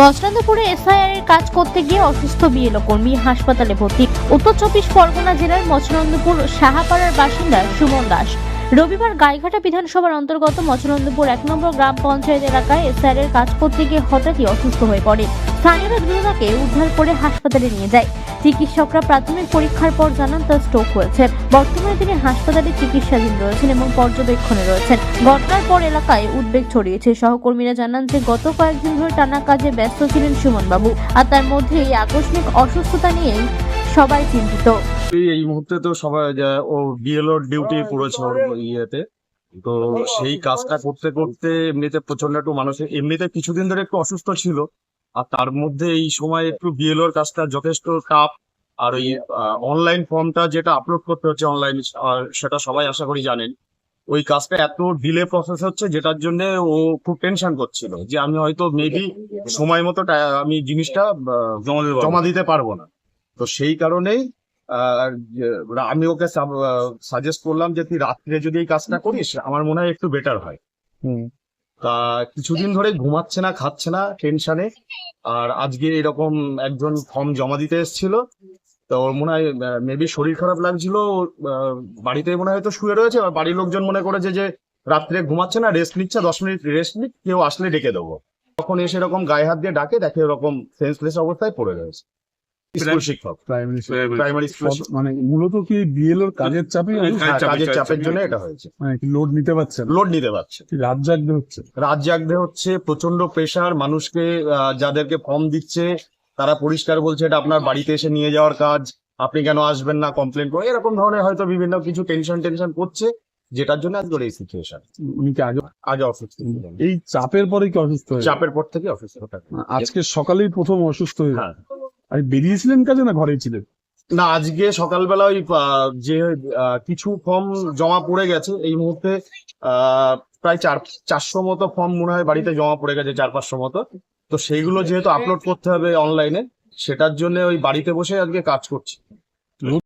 মচরান্দপুরে SIR এর কাজ করতে গিয়ে অসুস্থ বিএলও কর্মী হাসপাতালে ভর্তি। উত্তর চব্বিশ পরগনা জেলার মচরন্দপুর সাহাপাড়ার বাসিন্দা সুমন দাস। রবিবার গাইঘাটা বিধানসভার অন্তর্গত মচনন্দপুর এক নম্বর গ্রাম পঞ্চায়েত এলাকায় এসআইআর এর কাজ করতে গিয়ে হঠাৎই অসুস্থ হয়ে পড়ে। স্থানীয়রা দ্রুত তাকে উদ্ধার করে হাসপাতালে নিয়ে যায়। চিকিৎসকরা প্রাথমিক পরীক্ষার পর জানান, তার স্ট্রোক হয়েছে। বর্তমানে তিনি হাসপাতালে চিকিৎসাধীন রয়েছেন এবং পর্যবেক্ষণে রয়েছেন। ঘটনার পর এলাকায় উদ্বেগ ছড়িয়েছে। সহকর্মীরা জানান যে, গত কয়েকদিন ধরে টানা কাজে ব্যস্ত ছিলেন সুমন বাবু আর তার মধ্যে এই আকস্মিক অসুস্থতা নিয়ে সবাই চিন্তিত। এই মুহূর্তে তো সবাই ও বিএলওর ডিউটি পড়েছে ইয়েতে। তো সেই কাজটা করতে করতে এমনিতে প্রচণ্ড একটু মানুষের এমনিতে কিছুদিন ধরে একটু অসুস্থ ছিল। আর তার মধ্যে এই সময় একটু বিএলওর কাজটা যথেষ্ট টাফ আর ওই অনলাইন ফর্মটা যেটা আপলোড করতে হচ্ছে অনলাইন সেটা সবাই আশা করি জানেন। ওই কাজটা এত ডিলে প্রসেস হচ্ছে যেটার জন্য ও খুব টেনশন করছিল যে আমি হয়তো মেবি সময় মতো আমি জিনিসটা জমা দিতে পারব না। তো সেই কারণেই আমি ওকে সাজেস্ট করলাম যে তুই রাত্রে যদি এই কাজটা করিস আমার মনে হয় একটু বেটার হয়। তা কিছুদিন ধরে ঘুমাচ্ছে না, খাচ্ছে না টেনশনে আর আজকে এরকম একজন ফর্ম জমা দিতে এসেছিল। তো ওর মনে হয় মেবি শরীর খারাপ লাগছিল বাড়িতে মনে হয় তো শুয়ে রয়েছে। আর বাড়ির লোকজন মনে করেছে যে রাত্রে ঘুমাচ্ছে না রেস্ট নিচ্ছে, দশ মিনিট রেস্ট নিক, কেউ আসলে ডেকে দেবো। তখন এসে এরকম গায়ে হাত দিয়ে ডাকে, দেখে এরকম সেন্সলেস অবস্থায় পড়ে রয়েছে। স্কুল শিক্ষক প্রাইমারি প্রাইমারি স্কুল মানে মূলত কি বিএলওর কাজের চাপে হ্যাঁ, কাজের চাপের জন্য এটা হয়েছে। মানে লোড নিতে লোড নিতে পারছে। কি রাত জাগতে হচ্ছে? রাত জাগতে হচ্ছে প্রচণ্ড প্রেশার মানুষকে আহ, যাদেরকে ফর্ম দিচ্ছে তারা পরিষ্কার বলছে এটা আপনার বাড়িতে এসে নিয়ে যাওয়ার কাজ আপনি কেন আসবেন না কমপ্লেন করে এরকম ধরনের হয়তো বিভিন্ন কিছু টেনশন টেনশন করছে যেটার জন্য আজকের এই সিচুয়েশন উনি কি আগে আজ অসুস্থ এই চাপের পরে কি অসুস্থ চাপের পর থেকে অসুস্থ আজকে সকালেই প্রথম অসুস্থ হয়ে। আর বেরিয়েছিলেন কাজে না ঘরেই ছিলেন? না, আজকে সকালবেলা ওই যে কিছু ফর্ম জমা পড়ে গেছে, এই মুহূর্তে প্রায় চার, চারশো মতো ফর্ম মনে হয় বাড়িতে জমা পড়ে গেছে, চার, পাঁচশো মতো। তো সেইগুলো যেহেতু আপলোড করতে হবে অনলাইনে সেটার জন্য ওই বাড়িতে বসে আজকে কাজ করছি।